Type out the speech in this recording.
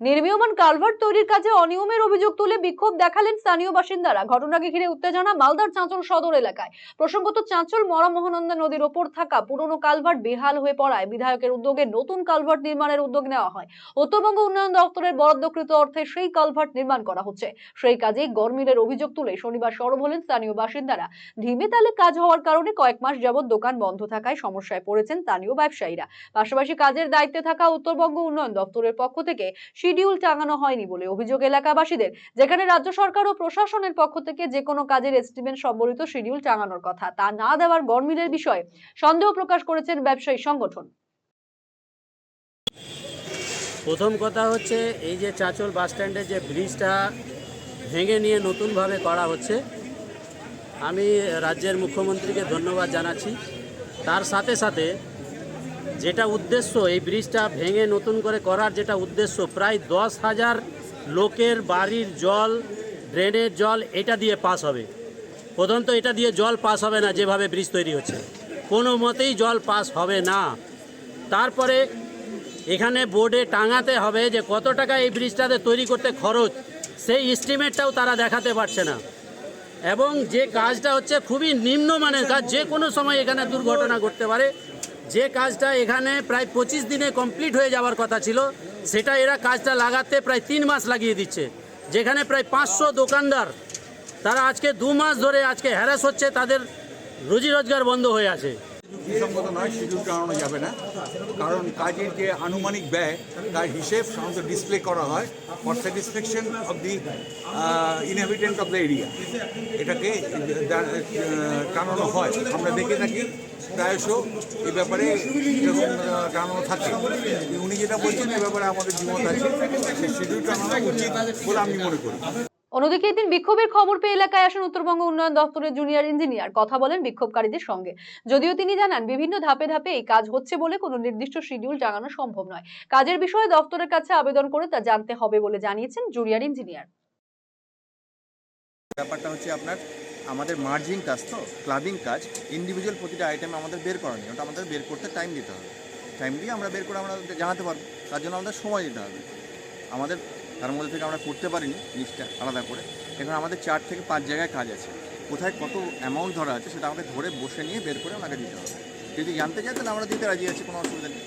নির্মীয়মান culvert তৈরির কাজে অনিয়মের অভিযোগ তুলে বিক্ষোভ দেখালেন স্থানীয় বাসিন্দারা। ঘটনাকে ঘিরে উত্তেজনা মালদার চাঁচল সদর এলাকায়। প্রসঙ্গত, চাঁচল মরামোহনন্দা নদীর ওপর থাকা পুরনো কালভার্ট বেহাল হয়ে পড়ায় বিধায়কের উদ্যোগে নতুন কালভার্ট নির্মাণের উদ্যোগ নেওয়া হয়। উত্তরবঙ্গ উন্নয়ন দপ্তরের বরাদ্দকৃত অর্থে সেই কালভার্ট নির্মাণ করা হচ্ছে। সেই কাজে গরমিলের অভিযোগ তুলে শনিবার সরব হলেন স্থানীয় বাসিন্দারা। ধিমে তালে কাজ হওয়ার কারণে কয়েক মাস যাবৎ দোকান বন্ধ থাকায় সমস্যায় পড়েছেন স্থানীয় ব্যবসায়ীরা। পাশাপাশি কাজের দায়িত্বে থাকা উত্তরবঙ্গ উন্নয়ন দপ্তরের পক্ষ থেকে শিডিউল টাঙানো হয়নি বলে অভিযোগ এলাকাবাসীদের, যেখানে রাজ্য সরকার ও প্রশাসনের পক্ষ থেকে যে কোনো কাজের এস্টিমেট সম্বলিত শিডিউল টাঙানোর কথা। তা না দেওয়ার গরমিলের বিষয়ে সন্দেহ প্রকাশ করেছেন ব্যবসায়ী সংগঠন। প্রথম কথা হচ্ছে, এই যে চাঁচল বাস স্ট্যান্ডের যে ব্রিজটা ভেঙে নিয়ে নতুনভাবে করা হচ্ছে, আমি রাজ্যের মুখ্যমন্ত্রীকে ধন্যবাদ জানাচ্ছি। তার সাথে সাথে যেটা উদ্দেশ্য এই ব্রিজটা ভেঙে নতুন করে করার যেটা উদ্দেশ্য, প্রায় দশ হাজার লোকের বাড়ির জল, ড্রেনের জল এটা দিয়ে পাস হবে। প্রথমত এটা দিয়ে জল পাস হবে না যেভাবে ব্রিজ তৈরি হচ্ছে। কোনো মতেই জল পাস হবে না। তারপরে এখানে বোর্ডে টাঙাতে হবে যে কত টাকা এই ব্রিজটাতে তৈরি করতে খরচ, সেই এস্টিমেটটাও তারা দেখাতে পারছে না। এবং যে কাজটা হচ্ছে খুবই নিম্নমানের কাজ, যে কোনো সময় এখানে দুর্ঘটনা ঘটতে পারে। যে কাজটা এখানে প্রায় পঁচিশ দিনে কমপ্লিট হয়ে যাওয়ার কথা ছিল, সেটা এরা কাজটা লাগাতে প্রায় তিন মাস লাগিয়ে দিচ্ছে। যেখানে প্রায় পাঁচশো দোকানদার, তারা আজকে দু মাস ধরে আজকে হ্যারাস হচ্ছে, তাদের রুজি রোজগার বন্ধ হয়ে আছে। যুক্তিসঙ্গত নয় শিডিউল টানানো যাবে না। কারণ কাজের যে আনুমানিক ব্যয়, তার হিসেব সাধারণত ডিসপ্লে করা হয় for satisfaction of the inhabitant of the area এটাকে টানানো হয়। আমরা দেখে থাকি, প্রায়শ এ ব্যাপারে টানানো থাকে। উনি যেটা বলছেন, এ ব্যাপারে আমাদের জীবন আছে। সেই শিডিউল টানানো উচিত বলে আমি মনে করি। অন্যদিকে এদিন বিক্ষোভের খবর পেয়ে এলাকায় আসেন উত্তরবঙ্গ উন্নয়ন দপ্তরের জুনিয়র ইঞ্জিনিয়ার। কথা বলেন বিক্ষোভকারীদের সঙ্গে। যদিও তিনি জানান, বিভিন্ন ধাপে ধাপে এই কাজ হচ্ছে বলে কোনো নির্দিষ্ট শিডিউল টাঙানো সম্ভব নয়। কাজের বিষয়ে দপ্তরের কাছে আবেদন করে তা জানতে হবে বলে জানিয়েছেন জুনিয়র ইঞ্জিনিয়ার। ব্যাপারটা হচ্ছে আপনার, আমাদের মার্জিং কাজ তো ক্লাবিং কাজ ইন্ডিভিজুয়াল প্রতিটা আইটেম আমাদের বের করা নেই। ওটা আমাদের বের করতে টাইম দিতে হবে। টাইম দিয়ে আমরা বের করে আমরা জানাতে পারব। তার জন্য আমাদের সময় দিতে হবে। আমাদের তার মধ্যে থেকে আমরা করতে পারিনি জিনিসটা আলাদা করে। এখন আমাদের চার থেকে পাঁচ জায়গায় কাজ আছে। কোথায় কত অ্যামাউন্ট ধরা আছে সেটা আমাকে ধরে বসে নিয়ে বের করে আমাকে দিতে হবে। যদি জানতে চাই তাহলে আমরা দিতে রাজি আছি, কোনো অসুবিধা নেই।